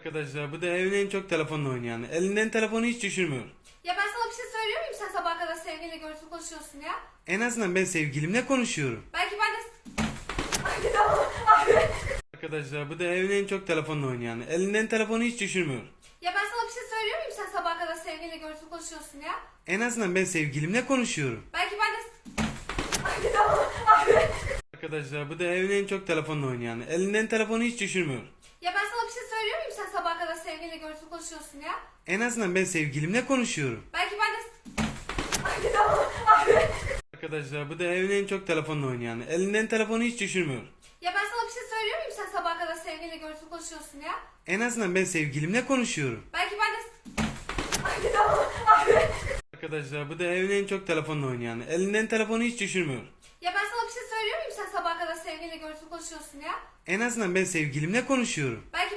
Arkadaşlar bu da evin en çok telefonla oynayan. Elinden telefonu hiç düşürmüyor. Ya ben sana bir şey söylüyor muyum sen sabah kadar sevgiliyle görüntülü konuşuyorsun ya? En azından ben sevgilimle konuşuyorum. Belki ben de... Arkadaşlar bu da evin en çok telefonla oynayan. Elinden telefonu hiç düşürmüyor. Ya ben sana bir şey söylüyor muyum sen sabah kadar sevgiliyle görüntülü konuşuyorsun ya? En azından ben sevgilimle konuşuyorum. Belki ben de... Arkadaşlar bu da evin en çok telefonla oynayan. Elinden telefonu hiç düşürmüyor. Ya ben sana bir şey söylüyor muyum sen sevgiliyle görüntülü konuşuyorsun ya? En azından ben sevgilimle konuşuyorum. Belki ben de... Arkadaşlar bu da evin en çok telefonla oynayan. Elinden telefonu hiç düşürmüyor. Ya ben sana bir şey söylüyor muyum sen sabah kadar sevgiliyle görüntülü konuşuyorsun ya? En azından ben sevgilimle konuşuyorum. Belki ben de... Arkadaşlar bu da evin en çok telefonla oynayan. Elinden telefonu hiç düşürmüyor. Ya ben sana bir şey söylüyor muyum sen sabah kadar sevgiliyle görüntülü konuşuyorsun ya? En azından ben sevgilimle konuşuyorum. Belki.